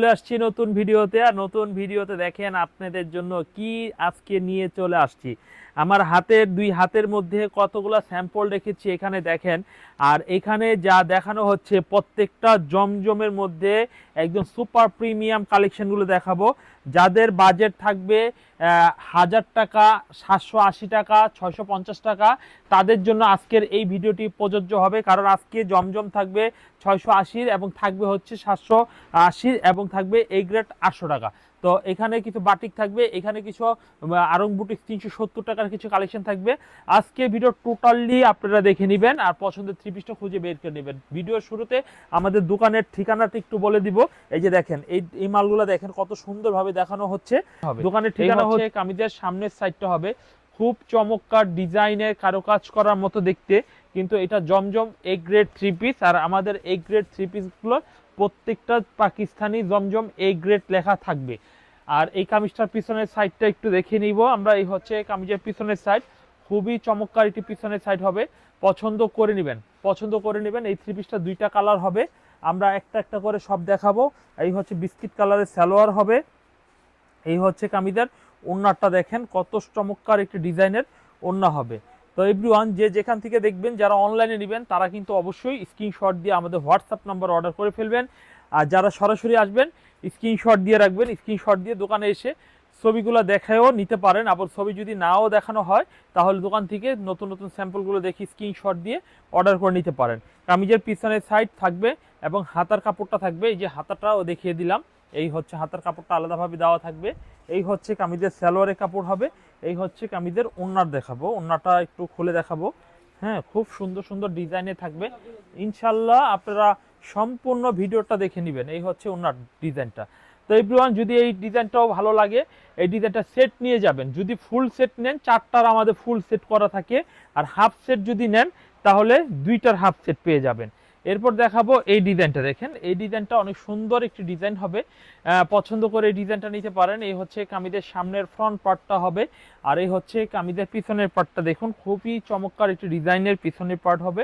চলে আসছি নতুন ভিডিওতে, আর নতুন ভিডিওতে দেখেন আপনাদের জন্য কি আজকে নিয়ে চলে আসছি। আমার হাতের, দুই হাতের মধ্যে কতগুলো স্যাম্পল রেখেছি এখানে দেখেন। আর এখানে যা দেখানো হচ্ছে, প্রত্যেকটা জমজমের মধ্যে একদম সুপার প্রিমিয়াম কালেকশনগুলো দেখাবো। যাদের বাজেট থাকবে হাজার টাকা, সাতশো আশি টাকা, ছয়শো পঞ্চাশ টাকা, তাদের জন্য আজকের এই ভিডিওটি প্রযোজ্য হবে। কারণ আজকে জমজম থাকবে ছয়শো আশির এবং থাকবে হচ্ছে সাতশো আশির এবং থাকবে এই গ্রেড আটশো টাকা। তো এখানে কিছু বাটিক থাকবে এখানে কিছু আরং বুটিক তিনশো সত্তর টাকার কিছু কালেকশন থাকবে। আজকে ভিডিও টোটালি আপনারা দেখে নেবেন আর পছন্দের থ্রি পিসটা খুঁজে বের করে নেবেন। ভিডিওর শুরুতে আমাদের দোকানের ঠিকানাটা একটু বলে দিব। এই যে দেখেন এই এই মালগুলো দেখেন কত সুন্দরভাবে দেখানো হচ্ছে। দোকানের ঠিকানা হচ্ছে কামিজের সামনের সাইডটা হবে। খুব চমৎকার ডিজাইনের কারুকাজ করার মতো দেখতে কিন্তু এটা জমজম এ গ্রেড থ্রি পিস আর আমাদের এ গ্রেড থ্রি পিসগুলো প্রত্যেকটা পাকিস্তানি জমজম এ গ্রেড লেখা থাকবে। আর এই কামিজটার পিছনের সাইডটা একটু দেখে নিব। আমরা এই হচ্ছে কামিজের পিছনের সাইড খুবই চমৎকার একটি পিছনের সাইড হবে। পছন্দ করে নেবেন। পছন্দ করে নেবেন। এই থ্রি পিসটা দুইটা কালার হবে। আমরা একটা একটা করে সব দেখাবো। এই হচ্ছে বিস্কিট কালারের সালোয়ার হবে। এই হচ্ছে কামিজের ওন্নারটা দেখেন। কত চমৎকার একটি ডিজাইনের ওন্না হবে। তো এভরিওয়ান যে যেখান থেকে দেখবেন যারা অনলাইনে নেবেন, তারা কিন্তু অবশ্যই স্ক্রিনশট দিয়ে আমাদের হোয়াটসঅ্যাপ নাম্বার অর্ডার করে ফেলবেন। আর যারা সরাসরি আসবেন স্ক্রিনশট দিয়ে রাখবেন স্ক্রিনশট দিয়ে দোকানে এসে ছবিগুলো দেখায়ও নিতে পারেন। আবার ছবি যদি নাও দেখানো হয়, তাহলে দোকান থেকে নতুন নতুন স্যাম্পলগুলো দেখি স্ক্রিনশট দিয়ে অর্ডার করে নিতে পারেন। কামিজের পিছনের সাইড থাকবে এবং হাতার কাপড়টা থাকবে। এই যে হাতাটাও দেখিয়ে দিলাম। এই হচ্ছে হাতার কাপড়টা আলাদাভাবে দেওয়া থাকবে। এই হচ্ছে কামিজের সালোয়ারের কাপড় হবে। এই হচ্ছে কামিজের ওন্নার দেখাবো। ওন্নাটা একটু খুলে দেখাবো। হ্যাঁ খুব সুন্দর সুন্দর ডিজাইনে থাকবে। ইনশাল্লাহ আপনারা সম্পূর্ণ ভিডিওটা দেখে নেবেন। এই হচ্ছে ওনার ডিজাইনটা। তো এভরিওয়ান যদি এই ডিজাইনটাও ভালো লাগে, এই ডিজাইনটা সেট নিয়ে যাবেন। যদি ফুল সেট নেন, চারটার আমাদের ফুল সেট করা থাকে। আর হাফ সেট যদি নেন, তাহলে দুইটার হাফ সেট পেয়ে যাবেন। এরপর দেখাবো এই ডিজাইনটা দেখেন। এই ডিজাইনটা অনেক সুন্দর একটি ডিজাইন হবে। পছন্দ করে এই ডিজাইনটা নিতে পারেন। এই হচ্ছে কামিদের সামনের ফ্রন্ট পার্টটা হবে আর এই হচ্ছে কামিদের পিছনের পার্টটা দেখুন। খুবই চমৎকার একটি ডিজাইনের পিছনের পার্ট হবে।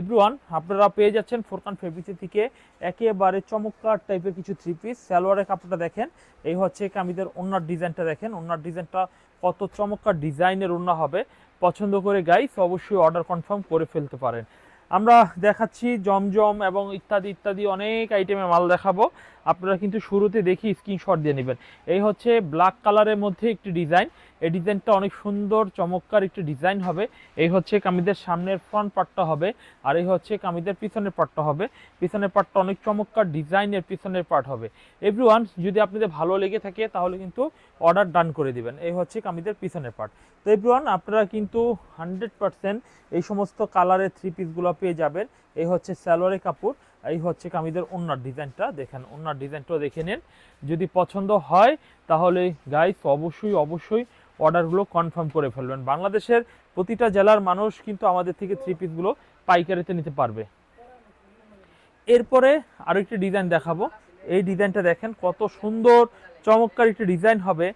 এভরিওয়ান আপনারা পেয়ে যাচ্ছেন ফোরকান ফেব্রিক্সের থেকে একেবারে চমৎকার টাইপের কিছু থ্রি পিস সালোয়ারের কাপড়টা দেখেন। এই হচ্ছে কামিদের ওনার ডিজাইনটা দেখেন। ওনার ডিজাইনটা কত চমৎকার ডিজাইনের ওনা হবে। পছন্দ করে গাইস অবশ্যই অর্ডার কনফার্ম করে ফেলতে পারেন। আমরা দেখাচ্ছি জমজম এবং ইত্যাদি ইত্যাদি অনেক আইটেমে মাল দেখাবো। আপনারা কিন্তু শুরুতে দেখি স্ক্রিনশট দিয়ে নেবেন। এই হচ্ছে ব্ল্যাক কালারের মধ্যে একটি ডিজাইন এই ডিজাইনটা অনেক সুন্দর, চমৎকার একটি ডিজাইন হবে। এই হচ্ছে কামিদের সামনের ফ্রন্ট পার্টটা হবে আর এই হচ্ছে কামিদের পিছনের পার্টটা হবে। পিছনের পার্টটা অনেক চমৎকার ডিজাইনের পিছনের পার্ট হবে। এভরিওয়ান যদি আপনাদের ভালো লেগে থাকে, তাহলে কিন্তু অর্ডার ডান করে দিবেন। এই হচ্ছে কামিদের পিছনের পার্ট তো এভরিওয়ান আপনারা কিন্তু হান্ড্রেড পার্সেন্ট এই সমস্ত কালারের থ্রি পিসগুলো পেয়ে যাবেন। এই হচ্ছে সালোয়ারের কাপড়। এই হচ্ছে কামিদের ওনার ডিজাইনটা। দেখেন, ওনার ডিজাইনটাও দেখে নেন। যদি পছন্দ হয়, তাহলে গাইস অবশ্যই অবশ্যই অর্ডারগুলো কনফার্ম করে ফেলবেন। বাংলাদেশের প্রতিটা জেলার মানুষ কিন্তু আমাদের থেকে থ্রি পিসগুলো পাইকারিতে নিতে পারবে। এরপরে আরও একটি ডিজাইন দেখাবো। এই ডিজাইনটা দেখেন, কত সুন্দর, চমৎকার একটি ডিজাইন হবে।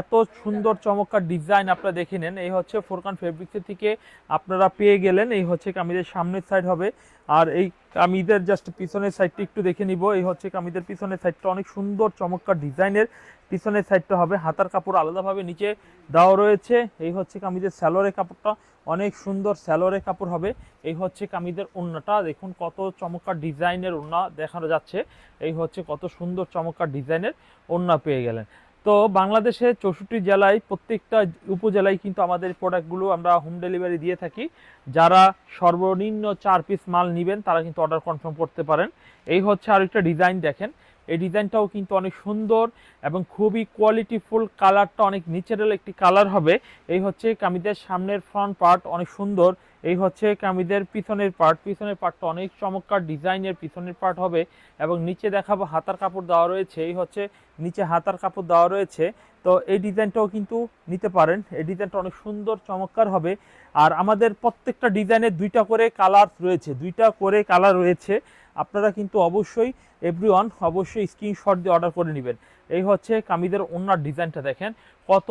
এত সুন্দর চমৎকার ডিজাইন আপনারা দেখে নেন। এই হচ্ছে ফোরকান ফেব্রিক্সের থেকে আপনারা পেয়ে গেলেন। এই হচ্ছে কামিজের সামনের সাইড হবে। আর এই কামিজের জাস্ট পিছনের সাইডটা একটু দেখে নিব। এই হচ্ছে কামিজের পিছনের সাইডটা অনেক সুন্দর চমৎকার ডিজাইনের। পিছনের সাইডটা হবে হাতার কাপড় আলাদাভাবে নিচে দেওয়া রয়েছে। এই হচ্ছে কামিজের স্যালোয়ারের কাপড়টা। অনেক সুন্দর স্যালোয়ারের কাপড় হবে। এই হচ্ছে কামিজের ওড়নাটা দেখুন কত চমৎকার ডিজাইনের ওড়না দেখানো যাচ্ছে। এই হচ্ছে কত সুন্দর চমৎকার ডিজাইনের ওড়না পেয়ে গেলেন। তো বাংলাদেশে চৌষট্টি জেলায় প্রত্যেকটা উপজেলায় কিন্তু আমাদের প্রোডাক্টগুলো আমরা হোম ডেলিভারি দিয়ে থাকি। যারা সর্বনিম্ন চার পিস মাল নেবেন, তারা কিন্তু অর্ডার কনফার্ম করতে পারেন। এই হচ্ছে আরেকটা ডিজাইন দেখেন। এই ডিজাইনটাও কিন্তু অনেক সুন্দর এবং খুবই কোয়ালিটিফুল কালারটা অনেক ন্যাচারাল একটি কালার হবে। এই হচ্ছে কামিদের সামনের ফ্রন্ট পার্ট অনেক সুন্দর। এই হচ্ছে কামিদের পিছনের পার্ট পিছনের পার্টটা অনেক চমৎকার ডিজাইনের পিছনের পার্ট হবে এবং নিচে দেখাবো হাতার কাপড় দেওয়া রয়েছে। এই হচ্ছে নিচে হাতার কাপড় দেওয়া রয়েছে। তো এই ডিজাইনটাও কিন্তু নিতে পারেন। এই ডিজাইনটা অনেক সুন্দর, চমৎকার হবে। আর আমাদের প্রত্যেকটা ডিজাইনের দুইটা করে কালার রয়েছে। দুইটা করে কালার রয়েছে। আপনারা কিন্তু অবশ্যই এভরিওয়ান অবশ্যই স্ক্রিনশট দিয়ে অর্ডার করে নেবেন। এই হচ্ছে কামিজের ওনার ডিজাইনটা দেখেন। কত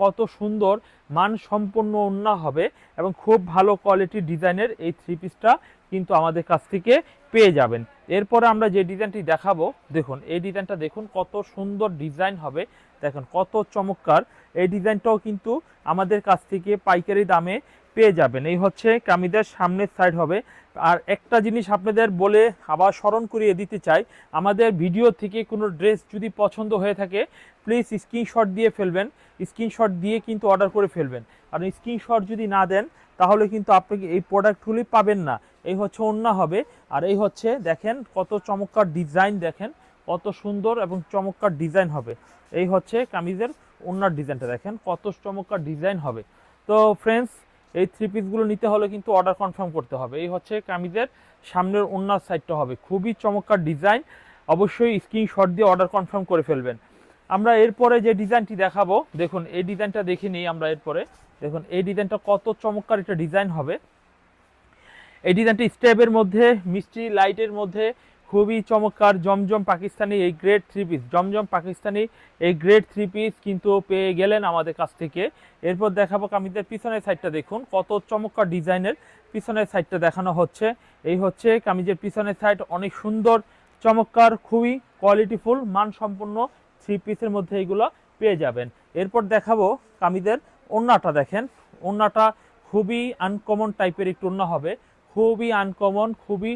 কত সুন্দর মান সম্পন্ন ওন্না হবে এবং খুব ভালো কোয়ালিটির ডিজাইনের এই থ্রি পিসটা কিন্তু আমাদের কাছ থেকে পেয়ে যাবেন। এরপরে আমরা যে ডিজাইনটি দেখাবো, দেখুন, এই ডিজাইনটা দেখুন কত সুন্দর ডিজাইন হবে। দেখুন, কত চমৎকার। এই ডিজাইনটাও কিন্তু আমাদের কাছ থেকে পাইকারি দামে পেয়ে যাবেন। এই হচ্ছে কামিজের সামনের সাইড হবে। আর একটা জিনিস আপনাদের বলে আবার স্মরণ করিয়ে দিতে চাই, আমাদের ভিডিও থেকে কোনো ড্রেস যদি পছন্দ হয়ে থাকে প্লিজ স্ক্রিনশট দিয়ে ফেলবেন। স্ক্রিনশট দিয়ে কিন্তু অর্ডার করে ফেলবেন। আর স্ক্রিনশট যদি না দেন, তাহলে কিন্তু আপনি এই প্রোডাক্টগুলি পাবেন না। এই হচ্ছে অন্য হবে। আর এই হচ্ছে দেখেন কত চমৎকার ডিজাইন দেখেন, কত সুন্দর এবং চমৎকার ডিজাইন হবে। এই হচ্ছে কামিজের ওনার ডিজাইনটা দেখেন, কত চমৎকার ডিজাইন হবে। তো ফ্রেন্ডস এই থ্রি পিসগুলো নিতে হলে কিন্তু অর্ডার কনফার্ম করতে হবে। এই হচ্ছে কামিজের সামনের ওনার সাইডটা হবে। খুবই চমৎকার ডিজাইন অবশ্যই স্ক্রিনশট দিয়ে অর্ডার কনফার্ম করে ফেলবেন। আমরা এরপরে যে ডিজাইনটি দেখাবো, দেখুন, এই ডিজাইনটা দেখে নিই আমরা এরপরে। দেখুন, এই ডিজাইনটা কত চমৎকার একটা ডিজাইন হবে। এই ডিজাইনটা স্টেপের মধ্যে মিষ্টি লাইটের মধ্যে খুবই চমৎকার, জমজম পাকিস্তানি এই গ্রেড থ্রি পিস জমজম পাকিস্তানি এই গ্রেড থ্রি পিস কিন্তু পেয়ে গেলেন আমাদের কাছ থেকে। এরপর দেখাবো কামিজের পিছনের সাইডটা দেখুন, কত চমৎকার ডিজাইনের পিছনের সাইডটা দেখানো হচ্ছে। এই হচ্ছে কামিজের পিছনের সাইড অনেক সুন্দর, চমৎকার, খুবই কোয়ালিটিফুল মানসম্পন্ন থ্রি পিসের মধ্যে এইগুলো পেয়ে যাবেন। এরপর দেখাবো কামিজের ওন্নাটা দেখেন, ওন্নাটা খুবই আনকমন টাইপের একটু ওন্না হবে। খুবই আনকমন খুবই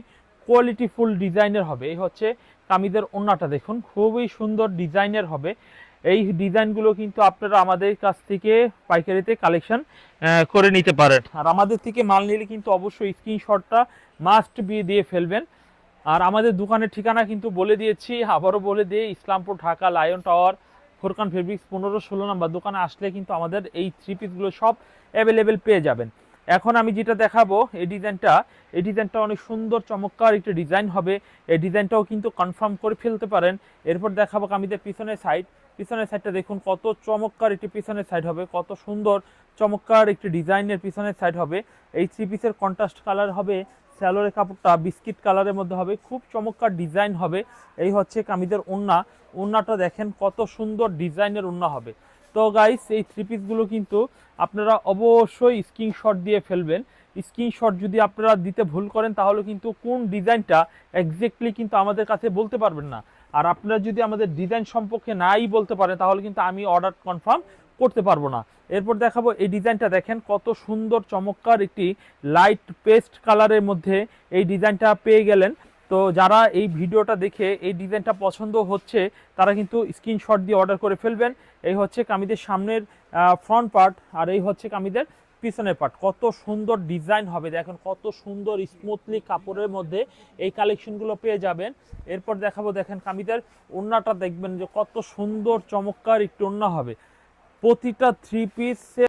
কোয়ালিটিফুল ডিজাইনের হবে। এই হচ্ছে কামিজের ওন্নাটা দেখুন, খুবই সুন্দর ডিজাইনের হবে। এই ডিজাইনগুলো কিন্তু আপনারা আমাদের কাছ থেকে পাইকারিতে কালেকশন করে নিতে পারেন। আর আমাদের থেকে মাল নিলে কিন্তু অবশ্যই স্ক্রিনশটটা মাস্ট বি দিয়ে ফেলবেন। আর আমাদের দোকানের ঠিকানা কিন্তু বলে দিয়েছি, আবারও বলে দিয়ে Islampur Dhaka lion tower, Forkan fabrics, পনেরো ষোলো নাম্বার দোকানে আসলে কিন্তু আমাদের এই থ্রি পিসগুলো সব অ্যাভেলেবেল পেয়ে যাবেন। এখন আমি যেটা দেখাবো, এই ডিজাইনটা এই ডিজাইনটা অনেক সুন্দর, চমৎকার একটা ডিজাইন হবে। এই ডিজাইনটাও কিন্তু কনফার্ম করে ফেলতে পারেন। এরপর দেখাবো কামিজের পিছনের সাইড। পিছনের সাইডটা দেখুন, কত চমৎকার একটি পিছনের সাইড হবে, কত সুন্দর, চমৎকার একটি ডিজাইনের পিছনের সাইড হবে। এই থ্রি পিসের কন্ট্রাস্ট কালার হবে, স্যালোরের কাপড়টা বিস্কিট কালারের মধ্যে হবে, খুব চমৎকার ডিজাইন হবে। এই হচ্ছে কামিজের ওন্না। ওন্নাটা দেখেন কত সুন্দর ডিজাইনের ওন্না হবে। তো গাইস এই থ্রি পিসগুলো কিন্তু আপনারা অবশ্যই স্ক্রিনশট দিয়ে ফেলবেন। স্ক্রিনশট যদি আপনারা দিতে ভুল করেন, তাহলে কিন্তু কোন ডিজাইনটা এক্স্যাক্টলি কিন্তু আমাদের কাছে বলতে পারবেন না। আর আপনারা যদি আমাদের ডিজাইন সম্পর্কে নাই বলতে পারেন, তাহলে কিন্তু আমি অর্ডার কনফার্ম করতে পারব না। এরপর দেখাবো এই ডিজাইনটা দেখেন, কত সুন্দর চমৎকার একটি লাইট পেস্ট কালারের মধ্যে এই ডিজাইনটা পেয়ে গেলেন। তো যারা এই ভিডিওটা দেখে এই ডিজাইনটা পছন্দ হচ্ছে, তারা কিন্তু স্ক্রিনশট দিয়ে অর্ডার করে ফেলবেন। এই হচ্ছে কামিদের সামনের ফ্রন্ট পার্ট আর এই হচ্ছে কামিদের পিছনের পার্ট কত সুন্দর ডিজাইন হবে, দেখেন কত সুন্দর স্মুথলি কাপড়ের মধ্যে এই কালেকশনগুলো পেয়ে যাবেন। এরপর দেখাবো, দেখেন কামিদের ওন্নাটা দেখবেন যে কত সুন্দর চমৎকার একটু ওন্না হবে। প্রতিটা থ্রি পিসে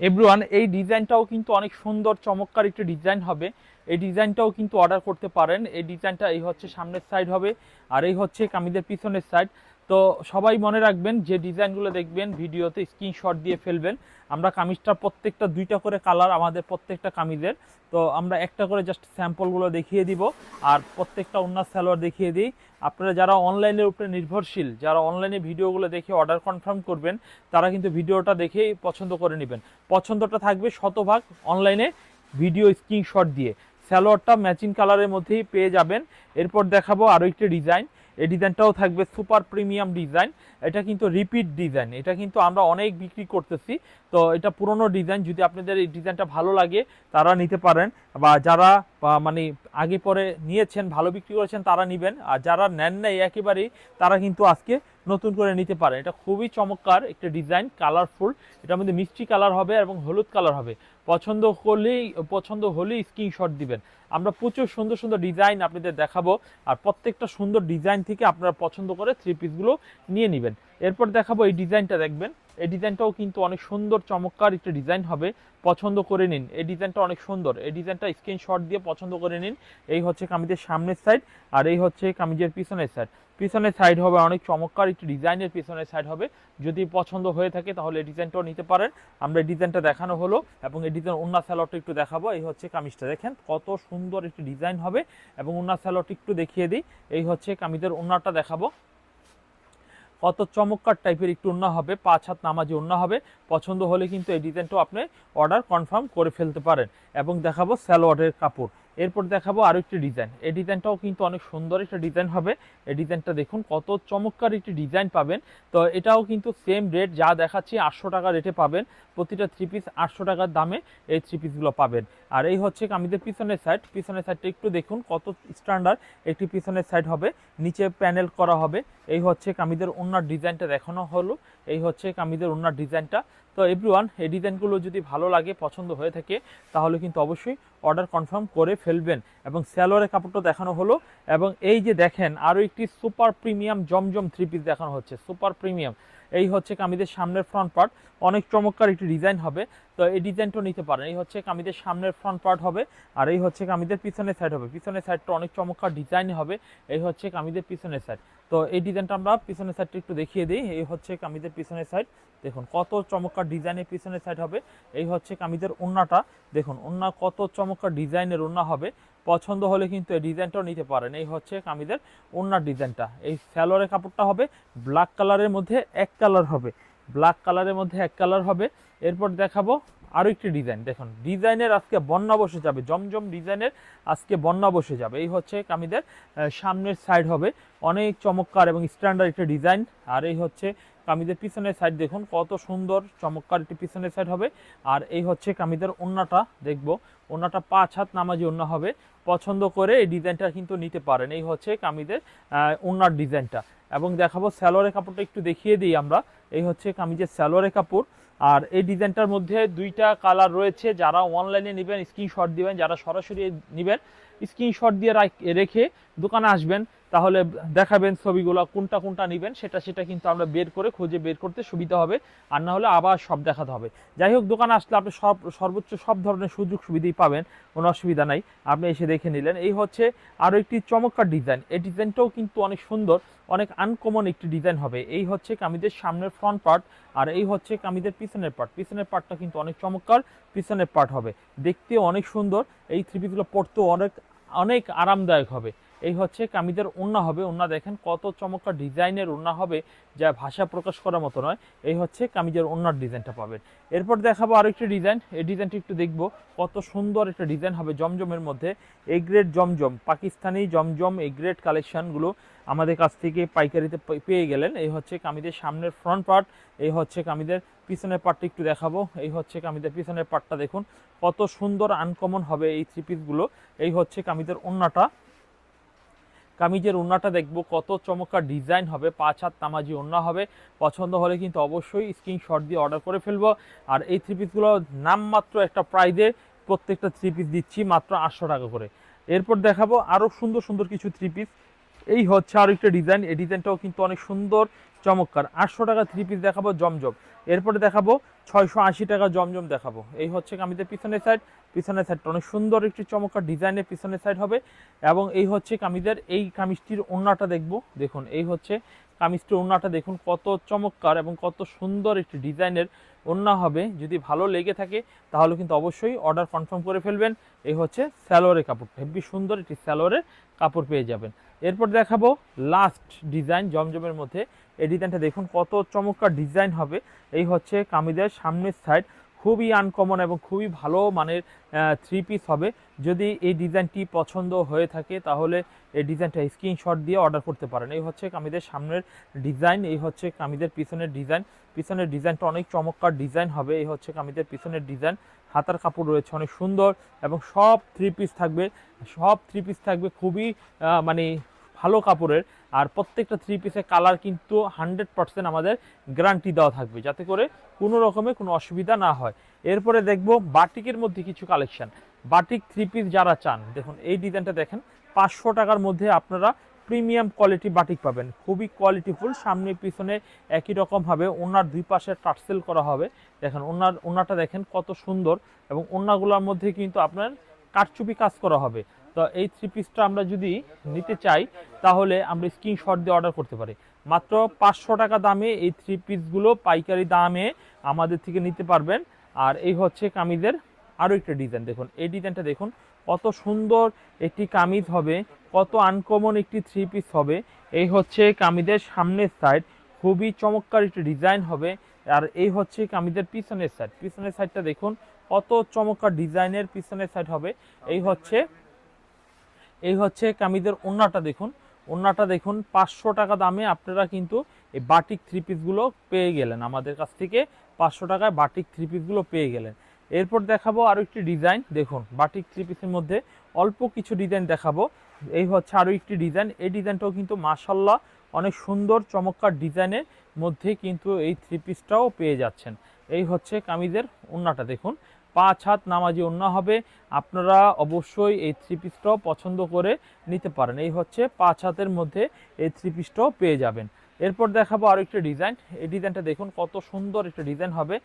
এভরিওয়ান এই ডিজাইনটাও কিন্তু অনেক সুন্দর, চমৎকার একটি ডিজাইন হবে। এই ডিজাইনটাও কিন্তু অর্ডার করতে পারেন। এই ডিজাইনটা এই হচ্ছে সামনের সাইড হবে, আর এই হচ্ছে কামিজের পিছনের সাইড তো সবাই মনে রাখবেন, যে ডিজাইনগুলো দেখবেন, ভিডিওতে স্ক্রিনশট দিয়ে ফেলবেন। আমরা কামিজটা প্রত্যেকটা দুইটা করে কালার আমাদের প্রত্যেকটা কামিজের। তো আমরা একটা করে জাস্ট স্যাম্পলগুলো দেখিয়ে দিব, আর প্রত্যেকটা অন্য সালোয়ার দেখিয়ে দিই। আপনারা যারা অনলাইনের উপরে নির্ভরশীল, যারা অনলাইনে ভিডিওগুলো দেখে অর্ডার কনফার্ম করবেন, তারা কিন্তু ভিডিওটা দেখেই পছন্দ করে নেবেন। পছন্দটা থাকবে শতভাগ অনলাইনে ভিডিও স্ক্রিনশট দিয়ে। স্যালোয়ারটা ম্যাচিং কালারের মধ্যেই পেয়ে যাবেন। এরপর দেখাবো আরও একটি ডিজাইন এই ডিজাইনটাও থাকবে সুপার প্রিমিয়াম ডিজাইন এটা কিন্তু রিপিট ডিজাইন এটা কিন্তু আমরা অনেক বিক্রি করতেছি। তো এটা পুরনো ডিজাইন যদি আপনাদের এই ডিজাইনটা ভালো লাগে, তারা নিতে পারেন। বা যারা মানে আগে পরে নিয়েছেন, ভালো বিক্রি করেছেন, তারা নেবেন। আর যারা নেন নাই একেবারেই, তারা কিন্তু আজকে নতুন করে নিতে পারেন। এটা খুবই চমৎকার একটা ডিজাইন কালারফুল এটার মধ্যে মিষ্টি কালার হবে এবং হলুদ কালার হবে। পছন্দ করলেই, পছন্দ হলেই স্ক্রিনশট দিবেন। আমরা প্রচুর সুন্দর সুন্দর ডিজাইন আপনাদের দেখাবো। আর প্রত্যেকটা সুন্দর ডিজাইন থেকে আপনারা পছন্দ করে থ্রি পিসগুলো নিয়ে নেবেন। এরপর দেখাবো এই ডিজাইনটা দেখবেন। এই ডিজাইনটাও কিন্তু অনেক সুন্দর, চমৎকার একটা ডিজাইন হবে। পছন্দ করে নিন। এই ডিজাইনটা অনেক সুন্দর। এই ডিজাইনটা স্ক্রিনশট দিয়ে পছন্দ করে নিন। এই হচ্ছে কামিজের সামনের সাইড আর এই হচ্ছে কামিজের পিছনের সাইড পিছনের সাইড হবে অনেক চমৎকার একটি ডিজাইনের পিছনের সাইড হবে। যদি পছন্দ হয়ে থাকে তাহলে এই ডিজাইনটাও নিতে পারেন। আমরা এই ডিজাইনটা দেখানো হলো এবং এই ডিজাইন অন্য স্যালোয়ারটা একটু দেখাবো। এই হচ্ছে কামিজটা দেখেন, কত সুন্দর একটি ডিজাইন হবে এবং ওনার স্যালোটি একটু দেখিয়ে দিই। এই হচ্ছে কামিজের ওনারটা দেখাবো। কত চমৎকার টাইপের একটু অন্য হবে, পাঁচ হাত নামাজি অন্য হবে। পছন্দ হলে কিন্তু এই ডিজাইনটাও আপনি অর্ডার কনফার্ম করে ফেলতে পারেন। এবং দেখাবো স্যালোয়ারের কাপড়। এরপর দেখাবো আরও একটি ডিজাইন এই ডিজাইনটাও কিন্তু অনেক সুন্দর একটা ডিজাইন হবে। এই ডিজাইনটা দেখুন, কত চমৎকার একটি ডিজাইন পাবেন। তো এটাও কিন্তু সেম রেট যা দেখাচ্ছি, আটশো টাকা রেটে পাবেন। প্রতিটা থ্রি পিস আটশো টাকার দামে এই থ্রি পিসগুলো পাবেন। আর এই হচ্ছে কামিজের পিছনের সাইড পিছনের সাইডটা একটু দেখুন, কত স্ট্যান্ডার্ড একটি পিছনের সাইড হবে। নিচে প্যানেল করা হবে। এই হচ্ছে কামিজের ওনার ডিজাইনটা দেখানো হলো। এই হচ্ছে কামিজের ওনার ডিজাইনটা তো এভরিওয়ান এই ডিজাইনগুলো যদি ভালো লাগে, পছন্দ হয়ে থাকে, তাহলে কিন্তু অবশ্যই অর্ডার কনফার্ম করে ফেলবেন এবং স্যালোয়ারের কাপড়টা দেখানো হলো এবং এই যে দেখেন আরও একটি সুপার প্রিমিয়াম জমজম থ্রি পিস দেখানো হচ্ছে সুপার প্রিমিয়াম এই হচ্ছে কামিজের সামনের ফ্রন্ট পার্ট অনেক চমৎকার একটি ডিজাইন হবে। তো এই ডিজাইনটাও নিতে পারেন। এই হচ্ছে কামিজের সামনের ফ্রন্ট পার্ট হবে আর এই হচ্ছে কামিজের পিছনের সাইড হবে। পিছনের সাইডটা অনেক চমৎকার ডিজাইন হবে। এই হচ্ছে কামিজের পিছনের সাইড তো এই ডিজাইনটা আমরা পিছনের সাইডটা একটু দেখিয়ে দিই। এই হচ্ছে কামিজের পিছনের সাইড দেখুন, কত চমৎকার ডিজাইনের পিছনের সাইড হবে। এই হচ্ছে কামিজের ওন্নাটা। দেখুন, ওন্না কত চমৎকার ডিজাইনের ওন্না হবে। পছন্দ হলে কিন্তু এই ডিজাইনটাও নিতে পারেন। এই হচ্ছে কামিজের ওন্নার ডিজাইনটা। এই স্যালোয়ারের কাপড়টা হবে ব্ল্যাক কালারের মধ্যে এক কালার হবে। ব্ল্যাক কালারের মধ্যে এক কালার হবে। এরপর দেখাবো আরও একটি ডিজাইন দেখুন ডিজাইনের আজকে বন্যা বসে যাবে, জমজম ডিজাইনের আজকে বন্যা বসে যাবে। এই হচ্ছে কামিদের সামনের সাইড হবে, অনেক চমৎকার এবং স্ট্যান্ডার্ড একটা ডিজাইন আর এই হচ্ছে কামিদের পিছনের সাইড দেখুন, কত সুন্দর, চমৎকার একটি পিছনের সাইড হবে, আর এই হচ্ছে কামিদের ওন্নাটা, দেখব, ওন্নাটা পাঁচ হাত নামাজি ওন্না হবে, পছন্দ করে এই ডিজাইনটা কিন্তু নিতে পারেন। এই হচ্ছে কামিদের ওন্নার ডিজাইনটা এবং দেখাবো স্যালোয়ারের কাপড়টা একটু দেখিয়ে দিই আমরা, এই হচ্ছে কামিজের স্যালোয়ারের কাপড় আর এই ডিজাইনটার মধ্যে দুইটা কালার রয়েছে। যারা অনলাইনে নেবেন স্ক্রিনশট দিবেন, যারা সরাসরি নেবেন স্ক্রিনশট দিয়ে রাখ- দোকানে আসবেন, তাহলে দেখাবেন ছবিগুলো, কোনটা কোনটা নেবেন, সেটা সেটা কিন্তু আমরা বের করে খুঁজে বের করতে সুবিধা হবে, আর না হলে আবার সব দেখাতে হবে। যাই হোক, দোকানে আসলে আপনি সব, সর্বোচ্চ সব ধরনের সুযোগ সুবিধাই পাবেন, কোনো অসুবিধা নাই। আপনি এসে দেখে নিলেন। এই হচ্ছে আরও একটি চমৎকার ডিজাইন। এই ডিজাইনটাও কিন্তু অনেক সুন্দর, অনেক আনকমন একটি ডিজাইন হবে। এই হচ্ছে কামিদের সামনের ফ্রন্ট পার্ট আর এই হচ্ছে কামিদের পিছনের পার্ট পিছনের পার্টটা কিন্তু অনেক চমৎকার, পিছনের পার্ট হবে। দেখতে অনেক সুন্দর। এই থ্রি পিসগুলো পরতেও অনেক অনেক আরামদায়ক হবে। এই হচ্ছে কামিজের ওন্না হবে। ওন্না দেখেন কত চমৎকার ডিজাইনের ওন্না হবে, যা ভাষা প্রকাশ করার মতো নয়। এই হচ্ছে কামিজের ওন্নার ডিজাইনটা পাবেন। এরপর দেখাবো আরও একটি ডিজাইন। এই ডিজাইনটি একটু দেখব, কত সুন্দর একটা ডিজাইন হবে জমজমের মধ্যে। এই গ্রেড জমজম, পাকিস্তানি জমজম এই গ্রেড কালেকশনগুলো আমাদের কাছ থেকে পাইকারিতে পেয়ে গেলেন। এই হচ্ছে কামিজের সামনের ফ্রন্ট পার্ট এই হচ্ছে কামিজের পিছনের পার্টটা একটু দেখাবো। এই হচ্ছে কামিদের পিছনের পার্টটা দেখুন, কত সুন্দর আনকমন হবে এই থ্রি পিসগুলো এই হচ্ছে কামিদের ওন্নাটা কামিজের ওন্নাটা দেখব, কত চমৎকার ডিজাইন হবে, পাঁচ হাত তামাজি ওন্না হবে। পছন্দ হলে কিন্তু অবশ্যই স্ক্রিনশট দিয়ে অর্ডার করে ফেলব। আর এই থ্রি পিসগুলো নামমাত্র একটা প্রাইজে প্রত্যেকটা থ্রি পিস দিচ্ছি, মাত্র আটশো টাকা করে। এরপর দেখাবো আরও সুন্দর সুন্দর কিছু থ্রি পিস এই হচ্ছে আরও একটা ডিজাইন এই ডিজাইনটাও কিন্তু অনেক সুন্দর, চমৎকার। আটশো টাকা থ্রি পিস দেখাবো জমজম। এরপরে দেখাবো ছয়শো আশি টাকা জমজম দেখাবো। এই হচ্ছে কামিজের পিছনের সাইড পিছনের সাইডটা অনেক সুন্দর একটি চমৎকার ডিজাইনের পিছনের সাইড হবে। এবং এই হচ্ছে কামিজের, এই কামিজটির ওন্নাটা দেখব। দেখুন, এই হচ্ছে কামিজটির ওন্নাটা দেখুন, কত চমৎকার এবং কত সুন্দর একটি ডিজাইনের ওন্না হবে। যদি ভালো লেগে থাকে, তাহলে কিন্তু অবশ্যই অর্ডার কনফার্ম করে ফেলবেন। এই হচ্ছে স্যালোয়ারের কাপড়। হেভি সুন্দর একটি স্যালোয়ারের কাপড় পেয়ে যাবেন। এরপর দেখাবো লাস্ট ডিজাইন জমজমের মধ্যে। এই ডিজাইনটা দেখুন, কত চমৎকার ডিজাইন হবে। এই হচ্ছে কামিজের সামনের সাইড খুবই আনকমন এবং খুবই ভালো মানের থ্রি পিস হবে। যদি এই ডিজাইনটি পছন্দ হয়ে থাকে, তাহলে এই ডিজাইনটা স্ক্রিনশট দিয়ে অর্ডার করতে পারেন। এই হচ্ছে কামিদের সামনের ডিজাইন এই হচ্ছে কামিদের পিছনের ডিজাইন পিছনের ডিজাইনটা অনেক চমৎকার ডিজাইন হবে। এই হচ্ছে কামিদের পিছনের ডিজাইন হাতার কাপড় রয়েছে অনেক সুন্দর এবং সব থ্রি পিস থাকবে। সব থ্রি পিস থাকবে খুবই মানে ভালো কাপড়ের আর প্রত্যেকটা থ্রি পিসের কালার কিন্তু হান্ড্রেড পার্সেন্ট আমাদের গ্যারান্টি দেওয়া থাকবে, যাতে করে কোনো রকমের কোনো অসুবিধা না হয়। এরপরে দেখব বাটিকের মধ্যে কিছু কালেকশন বাটিক থ্রি পিস যারা চান, দেখুন এই ডিজাইনটা দেখেন, পাঁচশো টাকার মধ্যে আপনারা প্রিমিয়াম কোয়ালিটি বাটিক পাবেন। খুবই কোয়ালিটিফুল সামনে পিছনে একই রকমভাবে ওনার দুই পাশে টার্সেল করা হবে। দেখেন ওনার ওনাটা দেখেন কত সুন্দর এবং ওনাগুলোর মধ্যে কিন্তু আপনার কারচুপি কাজ করা হবে। তো এই থ্রি পিসটা আমরা যদি নিতে চাই, তাহলে আমরা স্ক্রিনশট দিয়ে অর্ডার করতে পারি। মাত্র পাঁচশো টাকা দামে এই থ্রি পিসগুলো পাইকারি দামে আমাদের থেকে নিতে পারবেন। আর এই হচ্ছে কামিজের আরও একটা ডিজাইন দেখুন। এই ডিজাইনটা দেখুন, কত সুন্দর একটি কামিজ হবে, কত আনকমন একটি থ্রি পিস হবে। এই হচ্ছে কামিজের সামনের সাইড খুবই চমৎকার একটি ডিজাইন হবে। আর এই হচ্ছে কামিজের পিছনের সাইড পিছনের সাইডটা দেখুন, কত চমৎকার ডিজাইনের পিছনের সাইড হবে। এই হচ্ছে এই হচ্ছে কামিজের ওন্নাটা দেখুন। ওন্নাটা দেখুন, পাঁচশো টাকা দামে আপনারা কিন্তু এই বাটিক থ্রি পিসগুলো পেয়ে গেলেন। আমাদের কাছ থেকে পাঁচশো টাকায় বাটিক থ্রি পিসগুলো পেয়ে গেলেন। এরপর দেখাবো আরও একটি ডিজাইন, দেখুন, বাটিক থ্রি পিসের মধ্যে অল্প কিছু ডিজাইন দেখাবো। এই হচ্ছে আরও একটি ডিজাইন, এই ডিজাইনটাও কিন্তু মাসাল্লাহ অনেক সুন্দর, চমৎকার ডিজাইনের মধ্যে কিন্তু এই থ্রি পিসটাও পেয়ে যাচ্ছেন। এই হচ্ছে কামিজের ওন্নাটা, দেখুন পাঁচ হাত নামাজি ওন্না হবে। আপনারা অবশ্যই এই থ্রি পিসটাও পছন্দ করে নিতে পারেন। এই হচ্ছে পাঁচ হাতের মধ্যে এই থ্রি পিসটাও পেয়ে যাবেন। এরপর দেখাবো আরও একটা ডিজাইন। এই ডিজাইনটা দেখুন, কত সুন্দর একটা ডিজাইন হবে।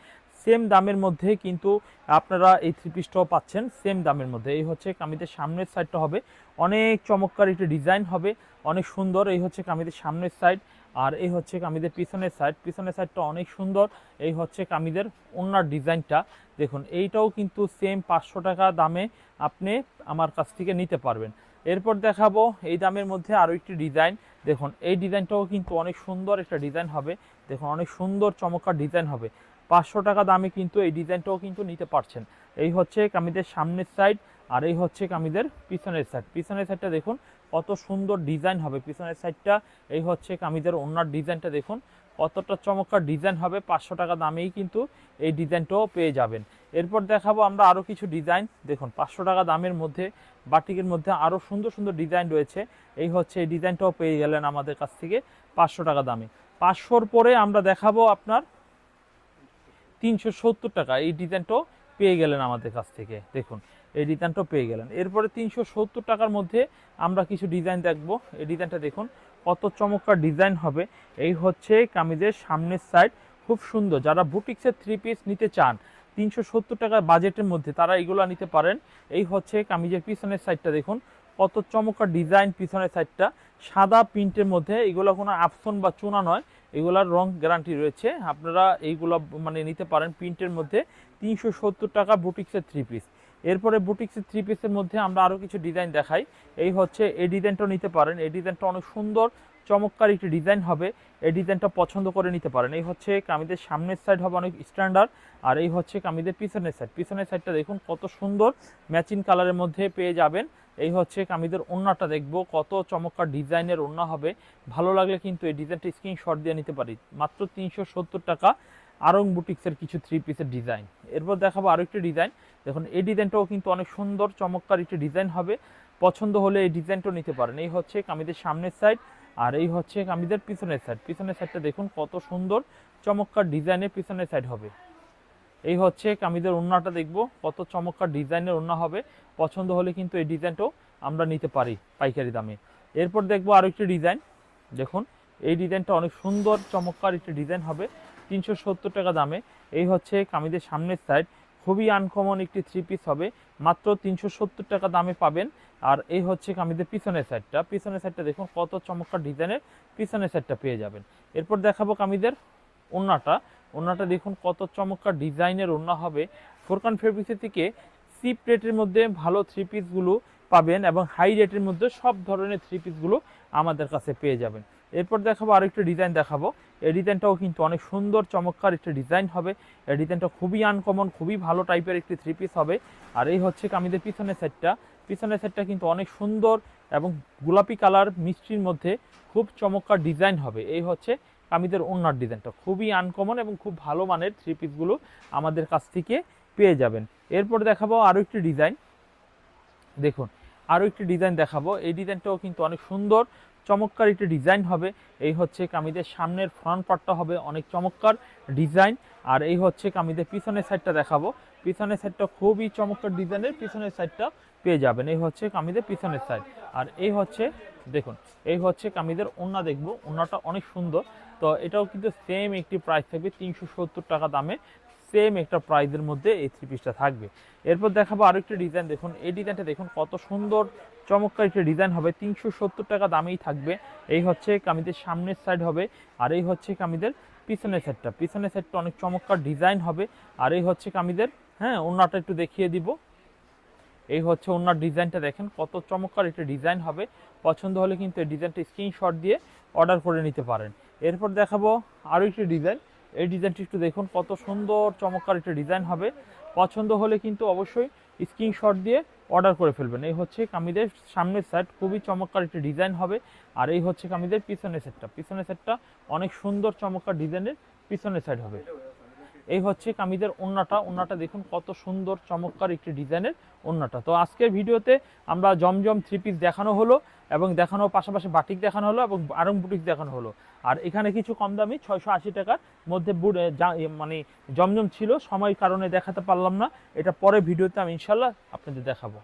সেম দামের মধ্যে কিন্তু আপনারা এই থ্রি পিসটাও পাচ্ছেন, সেম দামের মধ্যে। এই হচ্ছে কামিজের সামনের সাইডটা হবে। অনেক চমৎকার একটা ডিজাইন হবে, অনেক সুন্দর। এই হচ্ছে কামিজের সামনের সাইড আর এই হচ্ছে কামিদের পিছনের সাইড পিছনের সাইডটা অনেক সুন্দর। এই হচ্ছে কামিদের ওনার ডিজাইনটা। দেখুন, এইটাও কিন্তু সেম পাঁচশো টাকা দামে আপনি আমার কাছ থেকে নিতে পারবেন। এরপর দেখাবো এই দামের মধ্যে আরও একটি ডিজাইন। দেখুন, এই ডিজাইনটাও কিন্তু অনেক সুন্দর একটা ডিজাইন হবে। দেখুন, অনেক সুন্দর, চমৎকার ডিজাইন হবে। পাঁচশো টাকা দামে কিন্তু এই ডিজাইনটাও কিন্তু নিতে পারছেন। এই হচ্ছে কামিদের সামনের সাইড আর এই হচ্ছে কামিদের পিছনের সাইড পিছনের সাইডটা দেখুন কত সুন্দর ডিজাইন হবে পিছনের সাইডটা। এই হচ্ছে কামিজের ওনার ডিজাইনটা দেখুন। কতটা চমৎকার ডিজাইন হবে, পাঁচশো টাকা দামেই কিন্তু এই ডিজাইনটাও পেয়ে যাবেন। এরপর দেখাবো আমরা আরও কিছু ডিজাইন। দেখুন, পাঁচশো টাকা দামের মধ্যে, বাটিকের মধ্যে আরও সুন্দর সুন্দর ডিজাইন রয়েছে। এই হচ্ছে এই ডিজাইনটাও পেয়ে গেলেন আমাদের কাছ থেকে পাঁচশো টাকা দামে। পাঁচশোর পরে আমরা দেখাবো আপনার তিনশো সত্তর টাকা। এই ডিজাইনটাও পেয়ে গেলেন আমাদের কাছ থেকে। দেখুন, এই ডিজাইনটা পেয়ে গেলেন। এরপরে তিনশো সত্তর টাকার মধ্যে আমরা কিছু ডিজাইন দেখব। এই ডিজাইনটা দেখুন, কত চমৎকার ডিজাইন হবে। এই হচ্ছে কামিজের সামনের সাইড খুব সুন্দর। যারা বুটিক্সের থ্রি পিস নিতে চান, তিনশো সত্তর টাকার বাজেটের মধ্যে তারা এগুলো নিতে পারেন। এই হচ্ছে কামিজের পিছনের সাইডটা দেখুন কত চমৎকার ডিজাইন পিছনের সাইডটা সাদা প্রিন্টের মধ্যে, এগুলো কোনো আপসন বা চুনা নয়, এগুলার রং গ্যারান্টি রয়েছে। আপনারা এইগুলো মানে নিতে পারেন প্রিন্টের মধ্যে। তিনশো সত্তর টাকা বুটিক্সের থ্রি পিস এরপরে বুটিক্সের থ্রি পিসের মধ্যে আমরা আরও কিছু ডিজাইন দেখাই। এই হচ্ছে, এই ডিজাইনটাও নিতে পারেন। এই ডিজাইনটা অনেক সুন্দর, চমৎকার একটি ডিজাইন হবে। এই ডিজাইনটা পছন্দ করে নিতে পারেন। এই হচ্ছে কামিদের সামনের সাইড হবে অনেক স্ট্যান্ডার্ড আর এই হচ্ছে কামিদের পিছনের সাইড পিছনের সাইডটা দেখুন কত সুন্দর ম্যাচিং কালারের মধ্যে পেয়ে যাবেন। এই হচ্ছে কামিদের ওন্নাটা দেখব, কত চমৎকার ডিজাইনের ওন্না হবে। ভালো লাগলে কিন্তু এই ডিজাইনটা স্ক্রিনশট দিয়ে নিতে পারি। মাত্র তিনশো সত্তর টাকা। আরং বুটিক্সের কিছু থ্রি পিসের ডিজাইন এরপর দেখাবো আরও একটি ডিজাইন দেখুন, এই ডিজাইনটাও কিন্তু অনেক সুন্দর, চমৎকার একটি ডিজাইন হবে। পছন্দ হলে এই ডিজাইনটাও নিতে পারেন। এই হচ্ছে কামিদের সামনের সাইড আর এই হচ্ছে কামিদের পিছনের সাইড পিছনের সাইডটা দেখুন কত সুন্দর, চমৎকার ডিজাইনের পিছনের সাইড হবে। এই হচ্ছে কামিদের ওন্নাটা দেখব, কত চমৎকার ডিজাইনের ওন্না হবে। পছন্দ হলে কিন্তু এই ডিজাইনটাও আমরা নিতে পারি পাইকারি দামে। এরপর দেখব আরও একটি ডিজাইন দেখুন, এই ডিজাইনটা অনেক সুন্দর, চমৎকার একটি ডিজাইন হবে। তিনশো সত্তর টাকা দামে। এই হচ্ছে কামিদের সামনের সাইড খুবই আনকমন একটি থ্রি পিস হবে। মাত্র তিনশো সত্তর টাকা দামে পাবেন। আর এই হচ্ছে কামিদের পিছনের সাইডটা পিছনের সাইডটা দেখুন, কত চমৎকার ডিজাইনের পিছনের সাইডটা পেয়ে যাবেন। এরপর দেখাবো কামিদের ওন্নাটা। ওন্নাটা দেখুন, কত চমৎকার ডিজাইনের ওন্না হবে। ফোরকান ফেব্রিক্সের থেকে চিপ রেটের মধ্যে ভালো থ্রি পিসগুলো পাবেন এবং হাই রেটের মধ্যে সব ধরনের থ্রি পিসগুলো আমাদের কাছে পেয়ে যাবেন। এরপর দেখাবো আরেকটা ডিজাইন দেখাবো। এই ডিজাইনটাও কিন্তু অনেক সুন্দর, চমৎকার একটা ডিজাইন হবে। এই ডিজাইনটা খুবই আনকমন খুবই ভালো টাইপের একটি থ্রি পিস হবে। আর এই হচ্ছে কামিদের পিছনের সেটটা পিছনের সেটটা কিন্তু অনেক সুন্দর এবং গোলাপি কালার মিষ্টির মধ্যে খুব চমৎকার ডিজাইন হবে। এই হচ্ছে কামিদের ওনার ডিজাইনটা খুবই আনকমন এবং খুব ভালো মানের থ্রি পিসগুলো আমাদের কাছ থেকে পেয়ে যাবেন। এরপর দেখাবো আরও একটি ডিজাইন দেখুন আরও একটি ডিজাইন দেখাবো। এই ডিজাইনটাও কিন্তু অনেক সুন্দর চমৎকার একটি ডিজাইন হবে। এই হচ্ছে কামিদের সামনের ফ্রন্ট পার্টটা হবে অনেক চমৎকার ডিজাইন। আর এই হচ্ছে কামিদের পিছনের সাইডটা দেখাবো। পিছনের সাইডটা খুবই চমৎকার ডিজাইনের পিছনের সাইডটা পেয়ে যাবেন। এই হচ্ছে কামিদের পিছনের সাইড আর এই হচ্ছে, দেখুন, এই হচ্ছে কামিদের ওন্না দেখব। ওন্নাটা অনেক সুন্দর। তো এটাও কিন্তু সেম একটি প্রাইস থাকবে, তিনশো সত্তর টাকা দামে সেম একটা প্রাইজের মধ্যে এই থ্রি পিসটা থাকবে। এরপর দেখাবো আরও একটি ডিজাইন দেখুন, এই ডিজাইনটা দেখুন, কত সুন্দর চমৎকার একটি ডিজাইন হবে। তিনশো সত্তর টাকা দামেই থাকবে। এই হচ্ছে কামিদের সামনের সাইড হবে আর এই হচ্ছে কামিদের পিছনের সাইডটা পিছনের সাইডটা অনেক চমৎকার ডিজাইন হবে। আর এই হচ্ছে কামিদের হ্যাঁ ওনাটা একটু দেখিয়ে দিব। এই হচ্ছে ওনার ডিজাইনটা দেখেন, কত চমৎকার একটা ডিজাইন হবে। পছন্দ হলে কিন্তু এই ডিজাইনটা স্ক্রিনশট দিয়ে অর্ডার করে নিতে পারেন। এরপর দেখাবো আরও একটি ডিজাইন এই ডিজাইনটি একটু দেখুন, কত সুন্দর চমৎকার একটা ডিজাইন হবে। পছন্দ হলে কিন্তু অবশ্যই স্ক্রিনশট দিয়ে অর্ডার করে ফেলবেন। এই হচ্ছে কামিদের সামনের সাইড খুবই চমৎকার একটি ডিজাইন হবে। আর এই হচ্ছে কামিদের পিছনের সেটটা পিছনের সেটটা অনেক সুন্দর, চমৎকার ডিজাইনের পিছনের সাইড হবে। এই হচ্ছে কামিদের ওন্নাটা। ওন্নাটা দেখুন কত সুন্দর, চমৎকার একটি ডিজাইনের ওন্নাটা। তো আজকের ভিডিওতে আমরা জমজম থ্রি পিস দেখানো হলো। এবং দেখানোর পাশাপাশি বাটিক দেখানো হলো এবং আরং বুটিক দেখানো হলো। আর এখানে কিছু কম দামি, ছয়শো আশি টাকার মধ্যে মানে জমজম ছিল। সময়ের কারণে দেখাতে পারলাম না। এটা পরে ভিডিওতে আমি ইনশাল্লাহ আপনাদের দেখাবো।